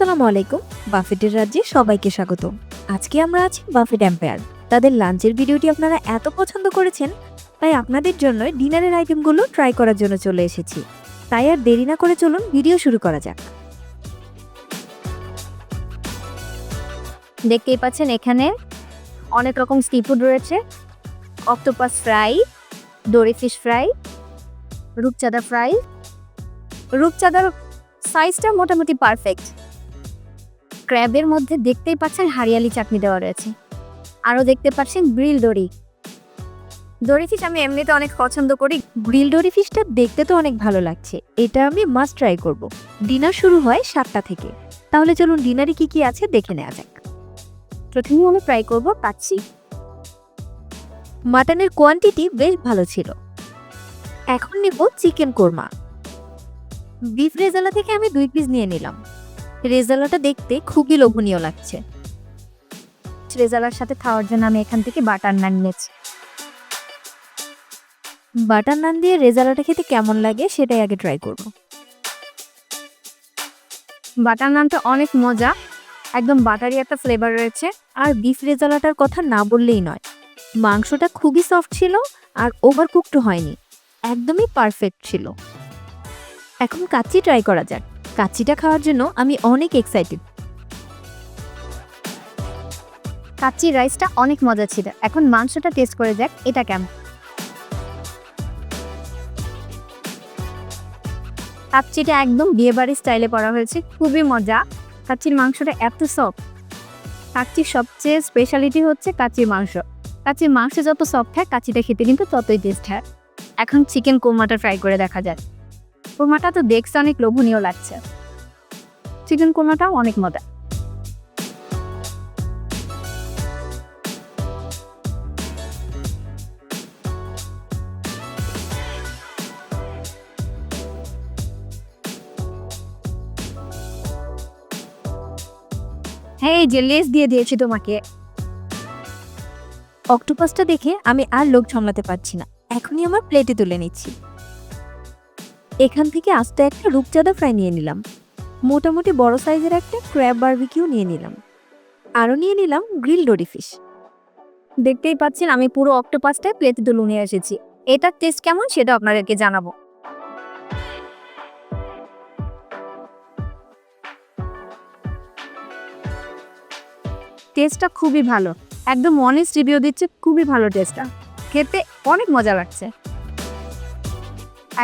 আসসালামু আলাইকুম, বাফেটের রাজ্যে সবাইকে স্বাগত। আজকে আমরা আছি বাফেট এম্পায়ার। তাদের লাঞ্চের ভিডিওটি আপনারা এত পছন্দ করেছেন, তাই আপনাদের জন্য ডিনারের আইটেমগুলো ট্রাই করার জন্য চলে এসেছি। তাই আর দেরি না করে চলুন ভিডিও শুরু করা যাক। দেখতেই পাচ্ছেন এখানে অনেক রকম সি ফুড রয়েছে। অক্টোপাস ফ্রাই, দড়ি ফিশ ফ্রাই রূপচাঁদা ফ্রাই রূপচাঁদার সাইজটা মোটামুটি পারফেক্ট ক্র্যাবের মধ্যে দেখতেই পাচ্ছেন হারিয়ালি চাটনি দেওয়া রয়েছে। আরও দেখতে পাচ্ছেন গ্রিল দড়ি। দড়ি ফিশ আমি এমনিতে অনেক পছন্দ করি। গ্রিল দড়ি ফিশটা দেখতে তো অনেক ভালো লাগছে। এটা আমি মাস্ট ট্রাই করব। ডিনার শুরু হয় সাতটা থেকে। তাহলে চলুন ডিনারে কি কি আছে দেখে নেওয়া যাক। প্রথমে আমি ট্রাই করব পাচ্ছি মাটনের কোয়ান্টিটি বেশ ভালো ছিল। এখন নেব চিকেন কোরমা। বিফ রেজালা থেকে আমি দুই পিস নিয়ে নিলাম। রেজালাটা দেখতে খুবই লোভনীয় লাগছে। রেজালার সাথে খাওয়ার জন্য আমি এখান থেকে বাটার নান নিয়েছি। বাটার নান দিয়ে রেজালাটা খেতে কেমন লাগে সেটাই আগে ট্রাই করব। বাটার নানটা অনেক মজা, একদম বাটারি একটা ফ্লেভার রয়েছে, আর বিফ রেজালাটার কথা না বললেই নয়। মাংসটা খুবই সফট ছিল আর ওভার কুকড হয়নি, একদমই পারফেক্ট ছিল। এখন কাচ্চি ট্রাই করা যাক। কাচ্চিটা খাওয়ার জন্য আমি অনেক এক্সাইটেড কাচ্চি রাইসটা অনেক মজা ছিল। এখন মাংসটা টেস্ট করে যাক এটা কেমন। কাচ্চিটা একদম বিয়েবাড়ির স্টাইলে করা হয়েছে, খুবই মজা। কাচ্চির মাংসটা এত সফট কাচ্চির সবচেয়ে স্পেশালিটি হচ্ছে কাচ্চির মাংস। কাচ্চির মাংস যত সফট হয়, কাচ্চিটা খেতে কিন্তু ততই টেস্ট হয়। এখন চিকেন কোমাটা ফ্রাই করে দেখা যাক। কোরমাটা তো দেখতে অনেক লোভনীয় লাগছে। চিকেন কোরমাটাও অনেক মজা হ্যাঁ এই যে লেস দিয়ে দিয়েছি তোমাকে। অক্টোপাসটা দেখে আমি আর লোক সামলাতে পারছি না। এখনই আমার প্লেটে তুলে নিচ্ছি। এখান থেকে আস্তে একটা রূপচাঁদা ফ্রাই নিয়ে নিলাম। মোটামুটি বড় সাইজের একটা ক্র্যাব বারবিকিউ নিয়ে নিলাম। আরও নিয়ে নিলাম গ্রিল ডোরি ফিশ। দেখতেই পাচ্ছেন, আমি পুরো অক্টোপাসটাই প্লেটে তুলে নিয়ে এসেছি। এটার টেস্ট কেমন সেটা আপনাদেরকে জানাব। টেস্টটা খুবই ভালো। একদম অনেস্ট রিভিউ দিচ্ছে, খুবই ভালো টেস্টটা। খেতে অনেক মজা লাগছে।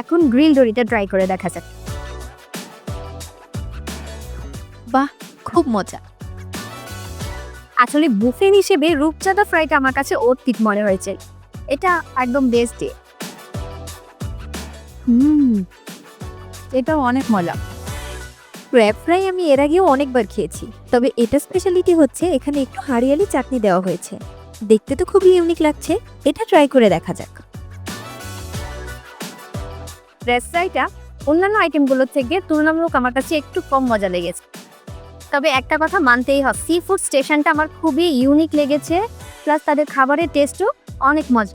এখন গ্রিল দড়িটা ট্রাই করে দেখা যাক। বাহ, খুব মজা। আসলে বুফেন হিসেবে রূপচাঁদা ফ্রাইটা আমার কাছে অতীত মনে হয়েছে। এটা একদম বেস্ট হুম এটা অনেক মজা। ক্র্যাব ফ্রাই আমি এর আগেও অনেকবার খেয়েছি, তবে এটা স্পেশালিটি হচ্ছে এখানে একটু হারিয়ালি চাটনি দেওয়া হয়েছে। দেখতে তো খুবই ইউনিক লাগছে, এটা ট্রাই করে দেখা যাক। রেসরাইটা অন্যান্য আইটেমগুলোর থেকে তুলনামূলক আমার কাছে একটু কম মজা লেগেছে। তবে একটা কথা মানতেই হয় সি ফুড স্টেশনটা আমার খুবই ইউনিক লেগেছে প্লাস তাদের খাবারের টেস্টও অনেক মজা।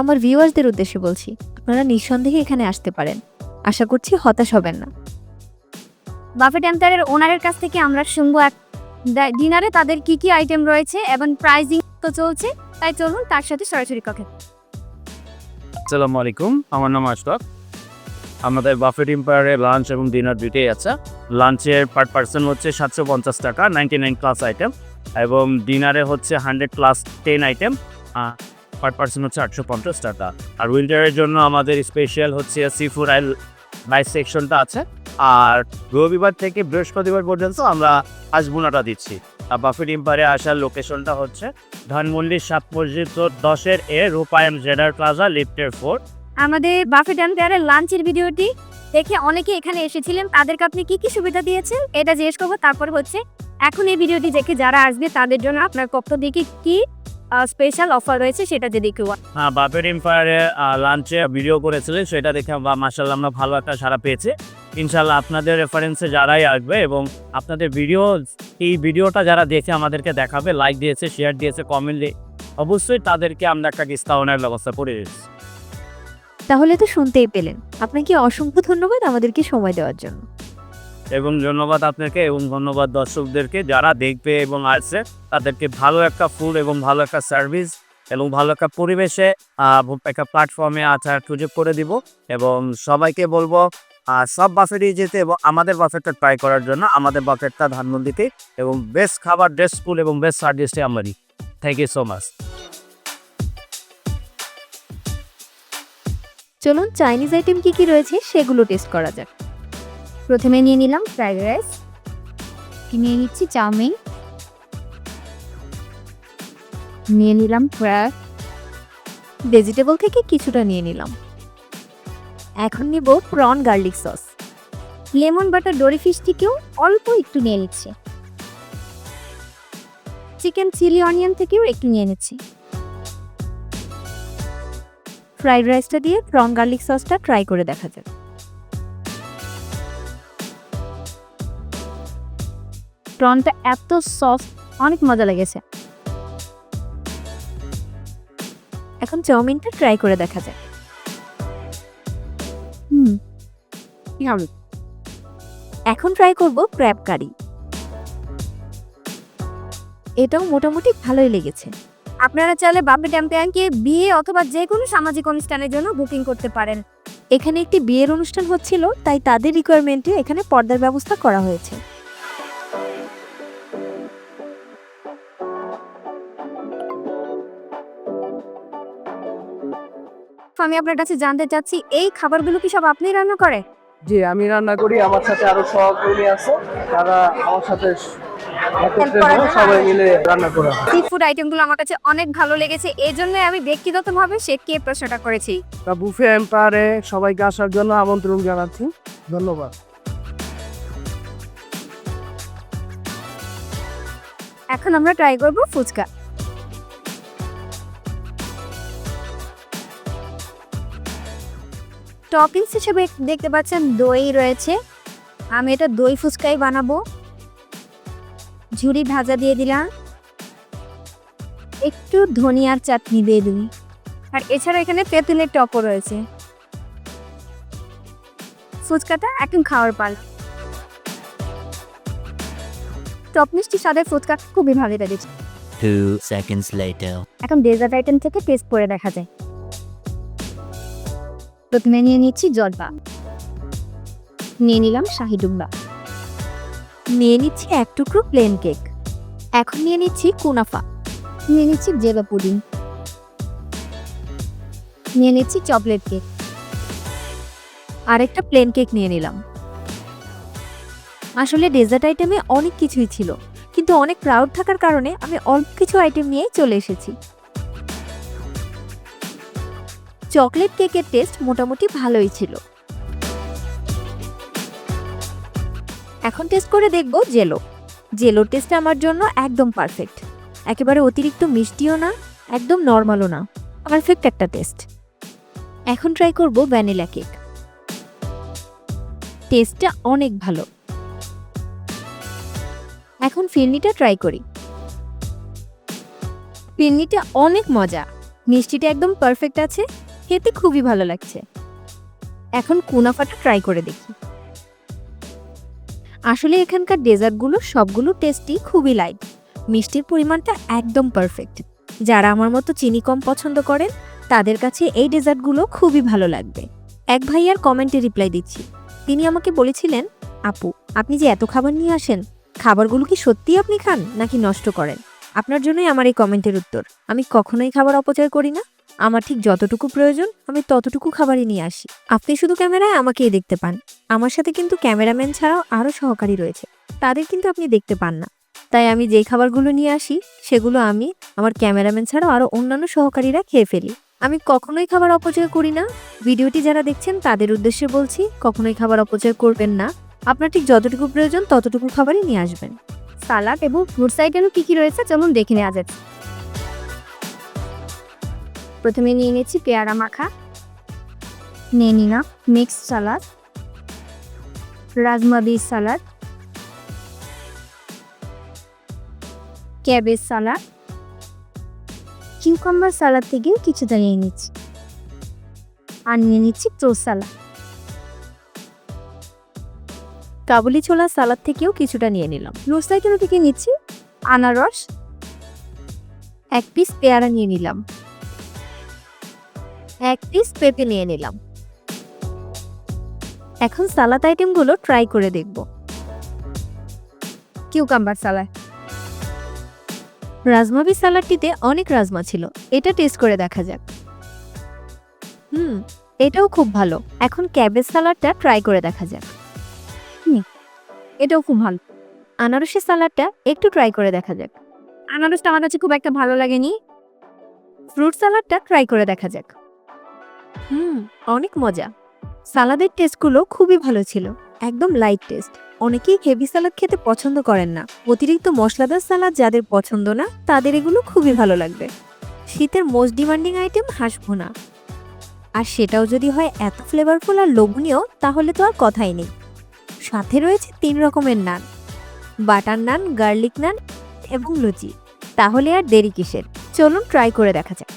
আমার ভিউয়ার্সদের উদ্দেশ্যে বলছি আপনারা নিঃসন্দেহে এখানে আসতে পারেন। আশা করছি হতাশ হবেন না। বাফেট এম্পায়ারের ওনারের কাছ থেকে আমরা শুনব এক ডিনারে তাদের কি কি আইটেম রয়েছে এবং প্রাইজিং তো চলছে তাই চলুন তার সাথে সরাসরি কথা আসসালামু আলাইকুম আমার নাম আশরাফ। আমাদের বাফেট এম্পায়ারে লাঞ্চ এবং ডিনার দুইটাই আছে। লাঞ্চের পার পার্সন হচ্ছে সাতশো পঞ্চাশ টাকা নাইনটি নাইন ক্লাস আইটেম এবং ডিনারে হচ্ছে hundred class ten item per person হচ্ছে আটশো পঞ্চাশ টাকা। আর উইন্টারের জন্য আমাদের স্পেশাল হচ্ছে সি ফুড আইল রাইস সেকশনটা আছে। আর রবিবার থেকে বৃহস্পতিবার পর্যন্ত আমরা আজবুনাটা দিচ্ছি। আর বাফেট এম্পায়ারে আসার লোকেশনটা হচ্ছে ধানমন্ডি সাত মসজিদ দশের এ রূপায়ণ জেডার প্লাজা লিফটের ফোর আমাদের বাফে বাফেট এম্পায়ারের লাঞ্চের ভিডিওটি দেখে অনেকে এখানে এসেছিলেন। তাদেরকে আপনি কি কি সুবিধা দিয়েছেন? এটা জিজ্ঞেস করব। তারপর হচ্ছে, এখন এই ভিডিওটি দেখে যারা আসবে, তাদের জন্য আপনার পক্ষ থেকে কি স্পেশাল অফার রয়েছে সেটা যদি বলেন। হ্যাঁ বাপের এম্পায়ারে লাঞ্চে ভিডিও করেছিলেন, সেটা দেখে বা মাসাল্লাহ আমরা ভালো একটা সারা পেয়েছি। ইনশাল্লাহ আপনাদের রেফারেন্সে যারাই আসবে এবং আপনাদের ভিডিও এই ভিডিওটা যারা দেখে আমাদেরকে দেখাবে লাইক দিয়েছে শেয়ার দিয়েছে কমেন্ট অবশ্যই তাদেরকে আমরা একটা ডিসকাউন্টের ব্যবস্থা করে দিচ্ছি। তাহলে তো শুনতেই পেলেন। আপনাকে অসংখ্য ধন্যবাদ আমাদেরকে সময় দেওয়ার জন্য। এবং ধন্যবাদ আপনাকে এবং ধন্যবাদ দর্শকদেরকে যারা দেখবে এবং আসছে, তাদেরকে ভালো একটা ফুড এবং ভালো একটা সার্ভিস এবং ভালো একটা পরিবেশে একটা প্ল্যাটফর্মে আসার সুযোগ করে দিব এবং সবাইকে বলব সব বাফেটই যেতে এবং আমাদের বাফেটটা ট্রাই করার জন্য আমাদের বাফেটটা ধানমন্ডিতে এবং বেস্ট খাবার বেস্ট ফুল এবং বেস্ট সার্ভিসটা আমারই। থ্যাংক ইউ সো মাচ চলুন চাইনিজ আইটেম কি কি রয়েছে সেগুলো টেস্ট করা যাক। প্রথমে নিয়ে নিলাম ফ্রাইড রাইস। নিয়ে নিচ্ছি? চাউমিন। নিয়ে নিলাম ফ্রাই। ভেজিটেবল থেকে কিছুটা নিয়ে নিলাম। এখন নিব prawn garlic sauce. Lemon butter dory fish থেকেও অল্প একটু নিয়ে নিচ্ছি। চিকেন চিলি অনিয়ন থেকেও একটু নিয়ে নিচ্ছি। ফ্রাইড রাইসটা দিয়ে প্রন গার্লিক সসটা ট্রাই করে দেখা যাক। প্রনটা এত সস অনেক মজা লেগেছে। এখন চাউমিনটা ট্রাই করে দেখা যাক। হুম। এখন ট্রাই করব ক্র্যাব কারি। এটাও মোটামুটি ভালোই লেগেছে। আপনারা চাইলে বাপে ট্যাম্পিয়ানকে বিয়ে অথবা যে কোনো সামাজিক অনুষ্ঠানের জন্য বুকিং করতে পারেন। এখানে একটি বিয়ের অনুষ্ঠান হচ্ছিল, তাই তাদের রিকোয়ারমেন্টে এখানে পর্দার ব্যবস্থা করা হয়েছে। আমি আপনার কাছে জানতে চাচ্ছি, এই খাবারগুলো কি সব আপনি রান্না করে জি আমি রান্না করি আমার সাথে আরও সহকর্মী আছে তারা আমার সাথে সবাই মিলে রান্না করা সি ফুড আইটেমগুলো আমার কাছে অনেক ভালো লেগেছে এই জন্য আমি ব্যক্তিগতভাবে শেখকে প্রশ্নটা করেছি। তা বুফে এম্পায়ারে সবাইকে আসার জন্য আমন্ত্রণ জানাচ্ছি ধন্যবাদ। এখন আমরা ট্রাই করব ফুচকা। টপিংস হিসেবে দেখতে পাচ্ছেন দই রয়েছে। আমি এটা দই ফুচকাই বানাবো। ঝুড়ি ভাজা দিয়ে দিলাম। একটু ধনিয়ার চাটনি দিয়ে দিই। আর এছাড়া এখানে তেঁতুলের টপও রয়েছে। ফুচকাটা এখন খাওয়ার পাল। টপ মিষ্টি স্বাদের ফুচকা খুবই ভালো লেগেছে. এখন ডেজার্ট আইটেম থেকে টেস্ট করে দেখা যায়। প্রথমে নিয়ে নিচ্ছি জলপা। নিয়ে নিলাম শাহি ডুম্বা। নিয়ে নিচ্ছি এক টুকরো প্লেন কেক এখন নিয়ে নিচ্ছি কুনাফা। নিয়ে নিচ্ছি জেলা পুডিং। নিয়ে নিচ্ছি চকলেট কেক আরেকটা প্লেন কেক নিয়ে নিলাম। আসলে ডেজার্ট আইটেমে অনেক কিছুই ছিল, কিন্তু অনেক প্রাউড থাকার কারণে আমি অল্প কিছু আইটেম নিয়েই চলে এসেছি। চকলেট কেকের টেস্ট মোটামুটি ভালোই ছিল। এখন টেস্ট করে দেখব জেলো। জেলোর টেস্ট আমার জন্য একদম পারফেক্ট একেবারে অতিরিক্ত মিষ্টিও না, একদম নর্মালও না। পারফেক্ট একটা টেস্ট এখন ট্রাই করব ভ্যানিলা কেক টেস্টটা অনেক ভালো। এখন ফিরনিটা ট্রাই করি। ফিরনিটা অনেক মজা। মিষ্টিটা একদম পারফেক্ট আছে। খেতে খুবই ভালো লাগছে। এখন কুনাফাটা ট্রাই করে দেখি। আসলে এখানকার ডেজার্টগুলো সবগুলো টেস্টই খুবই লাইট মিষ্টির পরিমাণটা একদম পারফেক্ট যারা আমার মতো চিনি কম পছন্দ করেন, তাদের কাছে এই ডেজার্টগুলো খুবই ভালো লাগবে। এক ভাইয়ার কমেন্টে রিপ্লাই দিচ্ছি। তিনি আমাকে বলেছিলেন, আপু, আপনি যে এত খাবার নিয়ে আসেন, খাবারগুলো কি সত্যিই আপনি খান নাকি নষ্ট করেন? আপনার জন্যই আমার এই কমেন্টের উত্তর। আমি কখনোই খাবার অপচয় করি না। আমার ঠিক যতটুকু প্রয়োজন, আমি ততটুকু খাবারই নিয়ে আসি। আপনি শুধু ক্যামেরায় আমাকেই দেখতে পান। আমার সাথে কিন্তু ক্যামেরাম্যান ছাড়াও আরও সহকারী রয়েছে। তাদের কিন্তু আপনি দেখতে পান না। তাই আমি যেই খাবারগুলো নিয়ে আসি, সেগুলো আমি আমার ক্যামেরাম্যান ছাড়াও আরও অন্যান্য সহকারীরা খেয়ে ফেলি। আমি কখনোই খাবার অপচয় করি না। ভিডিওটি যারা দেখছেন, তাদের উদ্দেশ্যে বলছি, কখনোই খাবার অপচয় করবেন না। আপনার ঠিক যতটুকু প্রয়োজন, ততটুকু খাবারই নিয়ে আসবেন। সালাড এবং ফ্রুটস আইটেমও কী কী রয়েছে, চলুন দেখে নেওয়া যাচ্ছে প্রথমে নিয়ে নিচ্ছি পেয়ারা মাখা নিয়ে নিলাম মিক্স সালাদ রাজমা বীজ সালাদ ক্যাবেজ সালাদ কিউকাম্বার সালাদ থেকেও কিছুটা নিয়ে নিচ্ছি। আর নিয়ে নিচ্ছি টোস্ট সালাদ কাবুলি ছোলা সালাদ থেকেও কিছুটা নিয়ে নিলাম। রোজ সাইকেল থেকে নিচ্ছি আনারস এক পিস পেয়ারা নিয়ে নিলাম। এক পিস পেঁপে নিয়ে নিলাম। এখন সালাদ আইটেমগুলো ট্রাই করে দেখব। কিউকাম্বার সালাদ রাজমাবি সালাডটিতে অনেক রাজমা ছিল, এটা টেস্ট করে দেখা যাক। হুম, এটাও খুব ভালো, এখন ক্যাবেজ সালাডটা ট্রাই করে দেখা যাক। এটাও খুব ভালো। আনারসের সালাডটা একটু ট্রাই করে দেখা যাক। আনারসটা আমার কাছে খুব একটা ভালো লাগেনি। ফ্রুট সালাডটা ট্রাই করে দেখা যাক। হুম, অনেক মজা। সালাদের টেস্টগুলো খুবই ভালো ছিল, একদম লাইট টেস্ট অনেকেই হেভি সালাদ খেতে পছন্দ করেন না। অতিরিক্ত মশলাদার সালাদ যাদের পছন্দ না, তাদের এগুলো খুবই ভালো লাগবে। শীতের মোস্ট ডিমান্ডিং আইটেম হাঁস ভুনা। আর সেটাও যদি হয় এত ফ্লেভারফুল আর লোভনীয়, তাহলে তো আর কথাই নেই। সাথে রয়েছে তিন রকমের নান। বাটার নান গার্লিক নান এবং লুচি। তাহলে আর দেরি কিসের? চলুন ট্রাই করে দেখা যাক।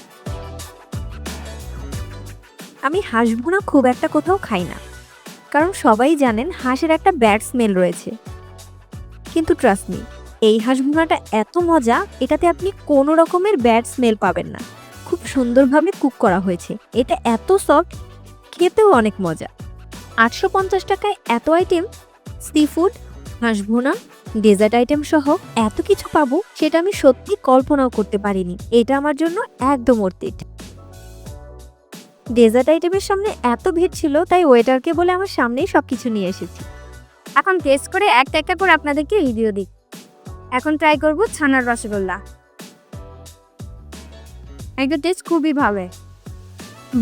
আমি হাঁস ভুনা খুব একটা কোথাও খাই না। কারণ সবাই জানেন হাঁসের একটা ব্যাড স্মেল রয়েছে। কিন্তু ট্রাস্ট মি এই হাঁস ভুনাটা এত মজা, এটাতে আপনি কোনো রকমের ব্যাড স্মেল পাবেন না। খুব সুন্দরভাবে কুক করা হয়েছে। এটা এত সফট খেতেও অনেক মজা। আটশো পঞ্চাশ টাকায় এত আইটেম সি ফুড হাঁস ভুনা ডেজার্ট আইটেম সহ এত কিছু পাবো, সেটা আমি সত্যি কল্পনাও করতে পারিনি। এটা আমার জন্য একদম অর্থিত ডেজার্ট আইটেমের সামনে এত ভিড় ছিল, তাই ওয়েটারকে বলে আমার সামনেই সব কিছু নিয়ে এসেছি। এখন টেস্ট করে একটা একটা করে আপনাদেরকে রিভিউ দিই। এখন ট্রাই করব ছানার রসগোল্লা। একটা টেস্ট খুবই ভালো।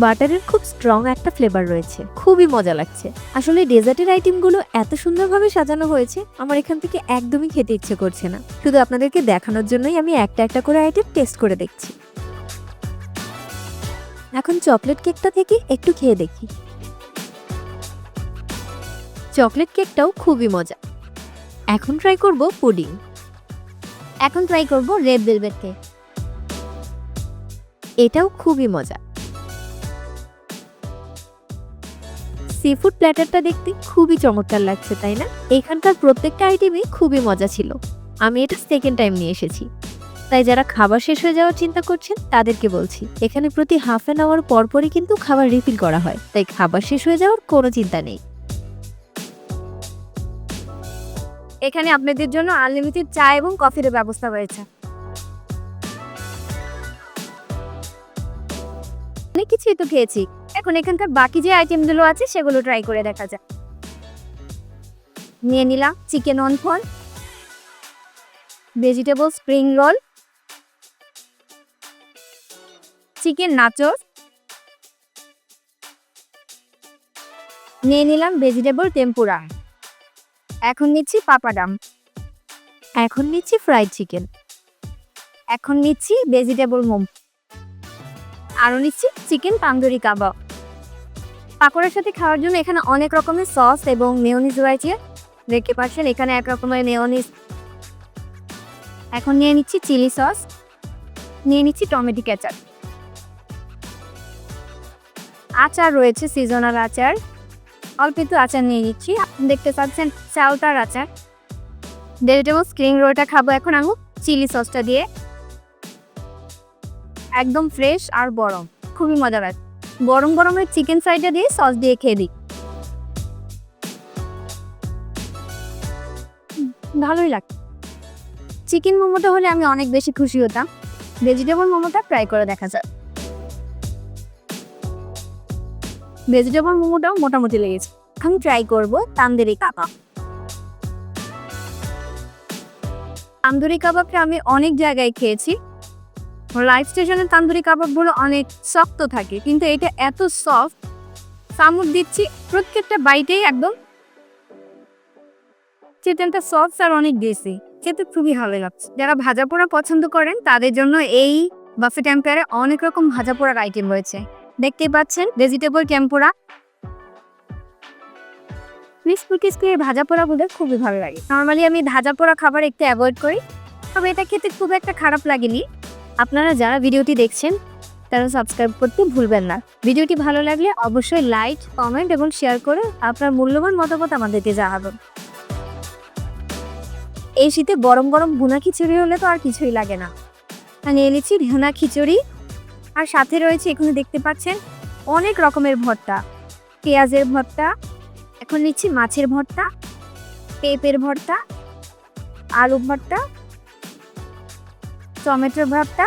বাটারের খুব স্ট্রং একটা ফ্লেভার রয়েছে, খুবই মজা লাগছে। আসলে ডেজার্টের আইটেমগুলো এত সুন্দরভাবে সাজানো হয়েছে, আমার এখান থেকে একদমই খেতে ইচ্ছে করছে না। শুধু আপনাদেরকে দেখানোর জন্যই আমি একটা একটা করে আইটেম টেস্ট করে দেখছি। এখন চকলেট কেকটা থেকে একটু খেয়ে দেখি। চকলেট কেকটাও খুবই মজা। এখন ট্রাই করব পুডিং। এখন ট্রাই করব রেড ভেলভেট কেক এটাও খুবই মজা। সিফুড প্ল্যাটারটা দেখতে খুবই চমৎকার লাগছে, তাই না? এখানকার প্রত্যেকটা আইটেমই খুবই মজা ছিল। আমি এটা সেকেন্ড টাইম নিয়ে এসেছি। তাই যারা খাবার শেষ হয়ে যাওয়ার চিন্তা করছেন, তাদেরকে বলছি, এখানে প্রতি হাফ অ্যান আওয়ার পরপরই কিন্তু খাবার রিফিল করা হয়। তাই খাবার শেষ হয়ে যাওয়ার কোনো চিন্তা নেই। এখানে আপনাদের জন্য আনলিমিটেড চা এবং কফির ব্যবস্থা রয়েছে। অনেক কিছুই তো খেয়েছি। এখন এখানকার বাকি যে আইটেমগুলো আছে, সেগুলো ট্রাই করে দেখা যাক। নিয়ে নিলাম chicken অনফন vegetable spring roll chicken nachos নিয়ে নিলাম ভেজিটেবল টেম্পুরা এখন নিচ্ছি পাপাডাম এখন নিচ্ছি ফ্রাইড চিকেন এখন নিচ্ছি ভেজিটেবল মোম। আরও নিচ্ছি চিকেন তান্দুরি কাবাব পাকোড়ার সাথে খাওয়ার জন্য এখানে অনেক রকমের সস এবং মেয়নিজ রয়েছে। দেখতে পাচ্ছেন এখানে এক রকমের মেয়নিজ এখন নিয়ে নিচ্ছি চিলি সস নিয়ে নিচ্ছি টমেটো কেচাপ আচার রয়েছে সিজনাল আচার। অল্প একটু আচার নিয়ে নিচ্ছি। আপনি দেখতে পাচ্ছেন চাউটার আচার। ভেজিটেবল স্ক্রিন রোলটা খাব এখন আমি চিলি সসটা দিয়ে। একদম ফ্রেশ আর গরম, খুবই মজা লাগে গরম গরমের চিকেন সাইডে দিয়ে সস দিয়ে খেয়ে দিই। ভালোই লাগে। চিকেন মোমোটা হলে আমি অনেক বেশি খুশি হতাম। ভেজিটেবল মোমোটা ট্রাই করে দেখা যায় ভেজিটেবল মোমোটাও মোটামুটি লেগেছে। আমি ট্রাই করব তান্দুরি কাবাব। তান্দুরি কাবাবটা আমি অনেক জায়গায় খেয়েছি। লাইফ স্টেশনের তান্দুরি কাবাবগুলো অনেক শক্ত থাকে, কিন্তু এটা এত সফট সামুদ দিচ্ছি প্রত্যেকটা বাইটেই একদম চিকেনটা সফট আর অনেক বেশি খেতে খুবই ভালো লাগছে। যারা ভাজা পোড়া পছন্দ করেন, তাদের জন্য এই বাফে টেম্পারে অনেক রকম ভাজা পোড়ার আইটেম রয়েছে। দেখতেই পাচ্ছেন ভেজিটেবল টেম্পোরা ক্রিসপি ক্রিসপি এই ভাজা পোড়াগুলো খুবই ভালো লাগে। নর্মালি আমি ভাজা পোড়া খাবার একটু অ্যাভয়েড করি, তবে এটা খেতে খুব একটা খারাপ লাগেনি। আপনারা যারা ভিডিওটি দেখছেন, তারা সাবস্ক্রাইব করতে ভুলবেন না। ভিডিওটি ভালো লাগলে অবশ্যই লাইক কমেন্ট এবং শেয়ার করে আপনার মূল্যবান মতামত আমাদেরকে জানাবেন। এই শীতে গরম গরম ভুনা খিচুড়ি হলে তো আর কিছুই লাগে না। নিয়ে নিচ্ছি ভুনা খিচুড়ি। আর সাথে রয়েছে, এখানে দেখতে পাচ্ছেন, অনেক রকমের ভর্তা। পেঁয়াজের ভর্তা, এখন নিচ্ছি মাছের ভর্তা, পেঁপের ভর্তা, আলু ভর্তা টমেটোর ভর্তা,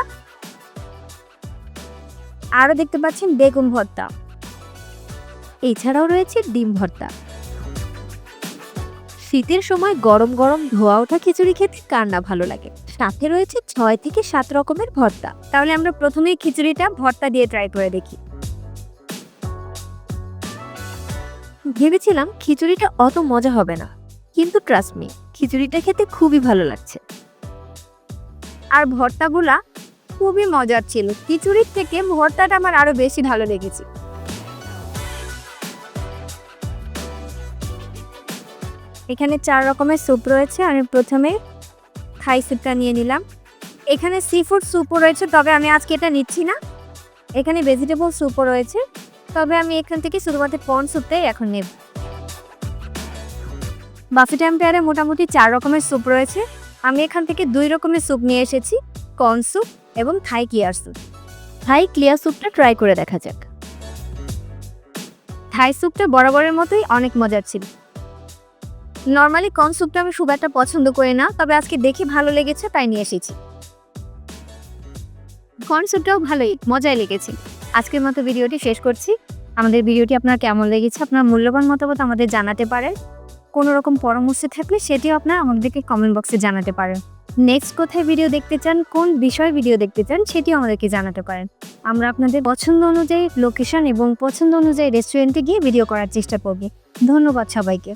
আরও দেখতে পাচ্ছেন বেগুন ভর্তা। এছাড়াও রয়েছে ডিম ভর্তা। শীতের সময় গরম গরম ধোয়া ওঠা খিচুড়ি খেতে কার না ভালো লাগে? সাথে রয়েছে ছয় থেকে সাত রকমের ভর্তা। তাহলে আমরা প্রথমেই খিচুড়িটা ভর্তা দিয়ে ট্রাই করে দেখি। ভেবেছিলাম খিচুড়িটা অত মজা হবে না, কিন্তু ট্রাস্ট মি খিচুড়িটা খেতে খুবই ভালো লাগছে। আর ভর্তাগুলা খুবই মজার ছিল। খিচুড়ির থেকে ভর্তাটা আমার আরও বেশি ভালো লেগেছে। এখানে চার রকমের স্যুপ রয়েছে, আমি প্রথমে থাই স্যুপটা নিয়ে নিলাম। এখানে সি ফুড স্যুপও রয়েছে, তবে আমি আজকে এটা নিচ্ছি না। এখানে ভেজিটেবল স্যুপও রয়েছে, তবে আমি এখান থেকে শুধুমাত্র পর্ন স্যুপটাই এখন নেব। বাফেট এম্পায়ারে মোটামুটি চার রকমের স্যুপ রয়েছে। আমি এখান থেকে দুই রকমের স্যুপ নিয়ে এসেছি কর্ন স্যুপ এবং Thai clear soup Thai clear স্যুপটা ট্রাই করে দেখা যাক। থাই স্যুপটা বরাবরের মতোই অনেক মজার ছিল। নর্মালি কর্ন স্যুপটা আমি খুব একটা পছন্দ করি না, তবে আজকে দেখে ভালো লেগেছে, তাই নিয়ে এসেছি। কর্ন স্যুপটাও ভালোই, মজাই লেগেছে। আজকের মতো ভিডিওটি শেষ করছি। আমাদের ভিডিওটি আপনার কেমন লেগেছে, আপনার মূল্যবান মতামত আমাদের জানাতে পারেন। কোনো রকম পরামর্শ থাকলে সেটিও আপনার আমাদেরকে কমেন্ট বক্সে জানাতে পারেন। নেক্সট কোথায় ভিডিও দেখতে চান, কোন বিষয় ভিডিও দেখতে চান, সেটিও আমাদেরকে জানাতে পারেন। আমরা আপনাদের পছন্দ অনুযায়ী লোকেশন এবং পছন্দ অনুযায়ী রেস্টুরেন্টে গিয়ে ভিডিও করার চেষ্টা করব। ধন্যবাদ সবাইকে।